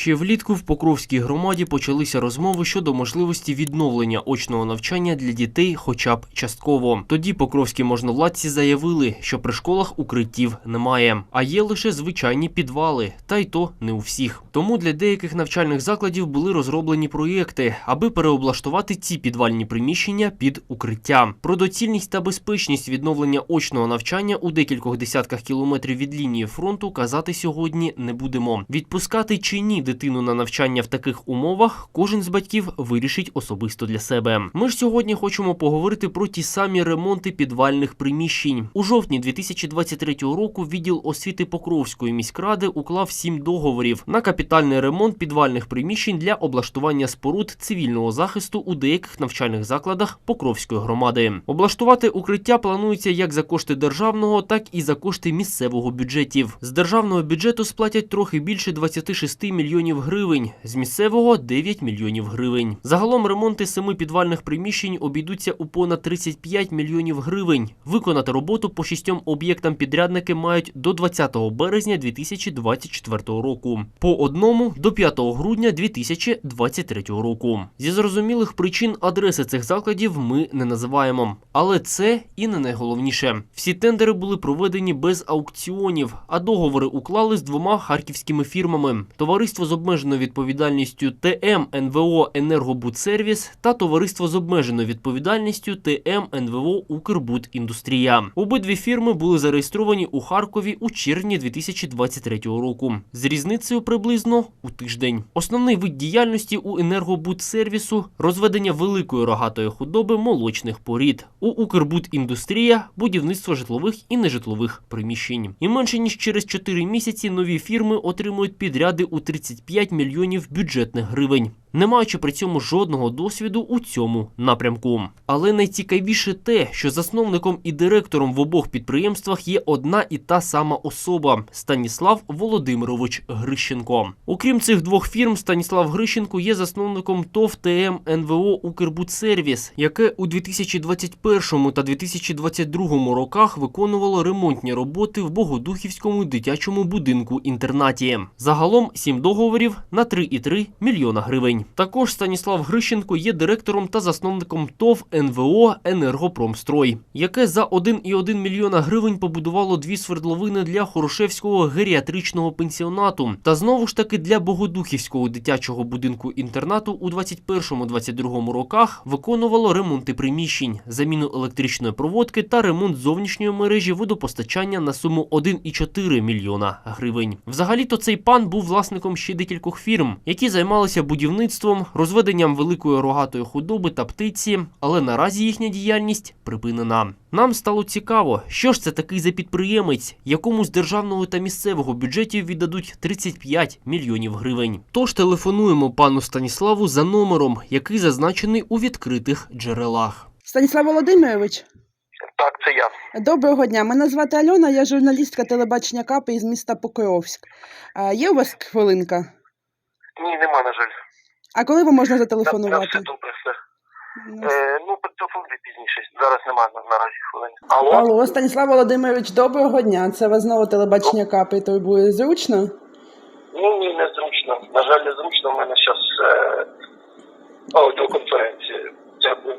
Ще влітку в Покровській громаді почалися розмови щодо можливості відновлення очного навчання для дітей, хоча б частково. Тоді покровські можновладці заявили, що при школах укриттів немає, а є лише звичайні підвали, та й то не у всіх. Тому для деяких навчальних закладів були розроблені проєкти, аби переоблаштувати ці підвальні приміщення під укриття. Про доцільність та безпечність відновлення очного навчання у декількох десятках кілометрів від лінії фронту казати сьогодні не будемо. Відпускати чи ні дитину на навчання в таких умовах кожен з батьків вирішить особисто для себе. Ми ж сьогодні хочемо поговорити про ті самі ремонти підвальних приміщень. У жовтні 2023 року відділ освіти Покровської міськради уклав сім договорів на капітальний ремонт підвальних приміщень для облаштування споруд цивільного захисту у деяких навчальних закладах Покровської громади. Облаштувати укриття планується як за кошти державного, так і за кошти місцевого бюджетів. З державного бюджету сплатять трохи більше 26 мільйонів гривень, з місцевого 9 мільйонів гривень. Загалом ремонти семи підвальних приміщень обійдуться у понад 35 мільйонів гривень. Виконати роботу по шістьом об'єктам підрядники мають до 20 березня 2024 року, по одному до 5 грудня 2023 року. Зі зрозумілих причин адреси цих закладів ми не називаємо, але це і не найголовніше. Всі тендери були проведені без аукціонів, а договори уклали з двома харківськими фірмами: товариство з обмеженою відповідальністю ТМ НВО Енергобудсервіс та товариство з обмеженою відповідальністю ТМ НВО Укрбудіндустрія. Обидві фірми були зареєстровані у Харкові у червні 2023 року з різницею приблизно у тиждень. Основний вид діяльності у енергобудсервісу розведення великої рогатої худоби молочних порід. У Укрбудіндустрія будівництво житлових і нежитлових приміщень. І менше ніж через 4 місяці нові фірми отримують підряди у 35 мільйонів бюджетних гривень. Не маючи при цьому жодного досвіду у цьому напрямку. Але найцікавіше те, що засновником і директором в обох підприємствах є одна і та сама особа Станіслав Володимирович Грищенко. Окрім цих двох фірм, Станіслав Грищенко є засновником ТОВ ТМ НВО Укрбудсервіс, яке у 2021 та 2022 роках виконувало ремонтні роботи в Богодухівському дитячому будинку інтернаті. Загалом сім договорів на 3,3 мільйона гривень. Також Станіслав Грищенко є директором та засновником ТОВ НВО Енергопромстрой, яке за 1,1 мільйона гривень побудувало дві свердловини для Хорошевського геріатричного пенсіонату та знову ж таки для Богодухівського дитячого будинку інтернату у 21-22 роках виконувало ремонти приміщень, заміну електричної проводки та ремонт зовнішньої мережі водопостачання на суму 1,4 мільйона гривень. Взагалі-то цей пан був власником ще декількох фірм, які займалися будівництвом, розведенням великої рогатої худоби та птиці, але наразі їхня діяльність припинена. Нам стало цікаво, що ж це такий за підприємець, якому з державного та місцевого бюджетів віддадуть 35 мільйонів гривень. Тож телефонуємо пану Станіславу за номером, який зазначений у відкритих джерелах. Станіслав Володимирович, Так, це я. доброго дня. Мене звати Альона, я журналістка телебачення КАПи із міста Покровськ. Є у вас хвилинка? Ні, нема, на жаль. А коли вам можна На, на зателефонувати? все добре, все. Ну, Е, ну, телефонуйте пізніше. Зараз немає наразі хвилин. Алло? Алло, Станіслав Володимирович, доброго дня. Це вас знову телебачення КАПи. Турбує зручно? Ну, ні, не зручно. На жаль, не зручно. У мене зараз е, аудіоконференція. Дякую.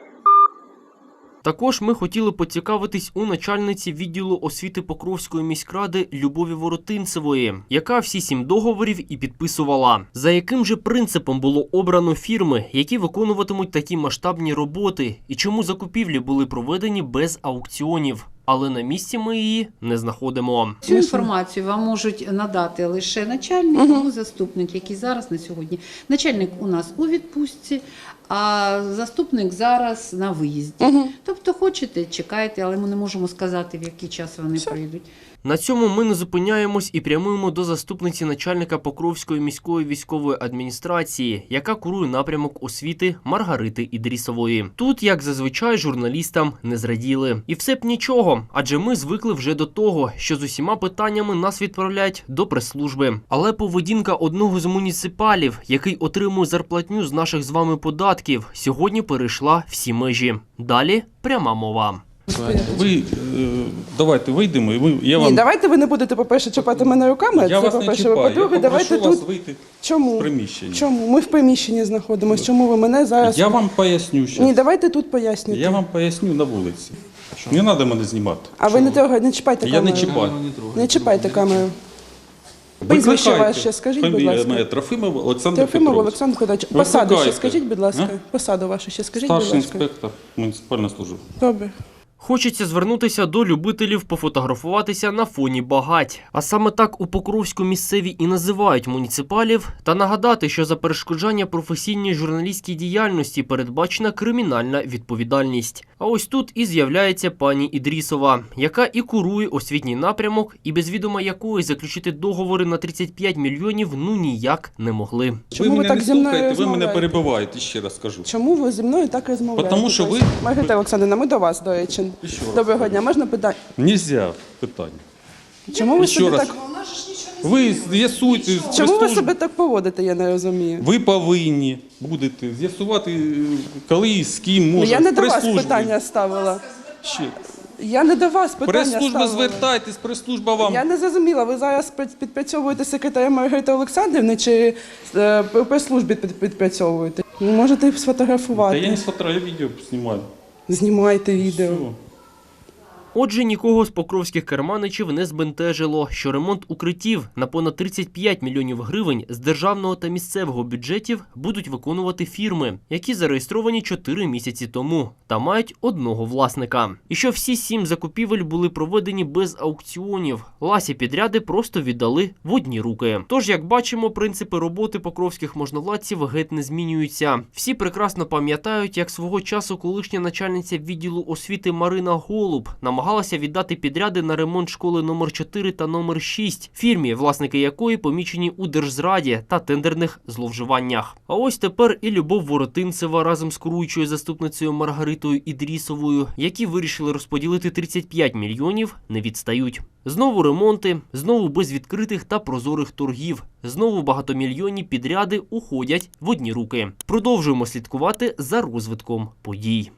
Також ми хотіли поцікавитись у начальниці відділу освіти Покровської міськради Любові Воротинцевої, яка всі сім договорів і підписувала. За яким же принципом було обрано фірми, які виконуватимуть такі масштабні роботи, і чому закупівлі були проведені без аукціонів? Але на місці ми її не знаходимо. Цю інформацію вам можуть надати лише начальник угу. заступник, який зараз на сьогодні. Начальник у нас у відпустці, а заступник зараз на виїзді. Тобто, хочете, чекайте, але ми не можемо сказати, в який час вони прийдуть. На цьому ми не зупиняємось і прямуємо до заступниці начальника Покровської міської військової адміністрації, яка курує напрямок освіти Маргарити Ідрісової. Тут, як зазвичай, журналістам не зраділи. І все б нічого, адже ми звикли вже до того, що з усіма питаннями нас відправляють до прес-служби. Але поведінка одного з муніципалів, який отримує зарплатню з наших з вами податків, сьогодні перейшла всі межі. Далі пряма мова. Ви е, давайте вийдемо, і ви, я Ні, давайте ви не будете, по-перше, чіпати мене руками, я це вас не по-перше. чіпаю. По-друге, я давайте вас тут. вийти Чому? з приміщення. Чому? Ми в приміщенні знаходимося. Чому ви мене зараз? Я вам поясню зараз. Ні, давайте тут пояснюйте. Я вам поясню на вулиці. Не треба мене знімати. А ви не трогайте, не чіпайте Я не чіпаю. Не чіпайте камеру. Прізвище Викликайте. ваше скажіть, будь Фамілія ласка. моя Трофимов Олександр Трофимов Петрович. Олександр Петрович. Посаду ще Викликайте. скажіть, будь ласка. А? Посаду вашу ще скажіть, будь Старший ласка. інспектор муніципальної служби. Добре. Хочеться звернутися до любителів пофотографуватися на фоні багать. А саме так у Покровську місцеві і називають муніципалів, та нагадати, що за перешкоджання професійній журналістській діяльності передбачена кримінальна відповідальність. А ось тут і з'являється пані Ідрісова, яка і курує освітній напрямок, і без відома якої заключити договори на 35 мільйонів ну ніяк не могли. Чому ви мене так не зі мною слухаєте, ви мене перебиваєте, ще раз скажу. Чому ви зі мною так розмовляєте? Потому що ви- Маргарита Олександрівна, ми до вас, до речі. І раз Доброго дня, можна питання? Нельзя питання. Чому ви себе раз? так Ви з'ясуйте. з Чому ви себе так поводите, я не розумію. Ви повинні будете з'ясувати, е, коли і з ким Ну, може. я не в до вас прес-службі. питання ставила. Ще. Я не до вас питання Прес-служба ставила. звертайтесь, прес-служба вам. Я не зрозуміла, ви зараз під- підпрацьовуєте секретарем Маргарити Олександрівни чи е, при прес-службі підпрацьовуєте? Ви можете їх Та я не сфотографую, я відео знімаю. Знімайте відео. Все. Отже, нікого з покровських керманичів не збентежило, що ремонт укриттів на понад 35 мільйонів гривень з державного та місцевого бюджетів будуть виконувати фірми, які зареєстровані 4 місяці тому та мають одного власника. І що всі сім закупівель були проведені без аукціонів. Ласі підряди просто віддали в одні руки. Тож, як бачимо, принципи роботи покровських можновладців геть не змінюються. Всі прекрасно пам'ятають, як свого часу колишня начальниця відділу освіти Марина Голуб намагалася віддати підряди на ремонт школи номер 4 та номер 6, фірмі, власники якої помічені у держзраді та тендерних зловживаннях. А ось тепер і Любов Воротинцева разом з керуючою заступницею Маргаритою Ідрісовою, які вирішили розподілити 35 мільйонів, не відстають. Знову ремонти, знову без відкритих та прозорих торгів, знову багатомільйонні підряди уходять в одні руки. Продовжуємо слідкувати за розвитком подій.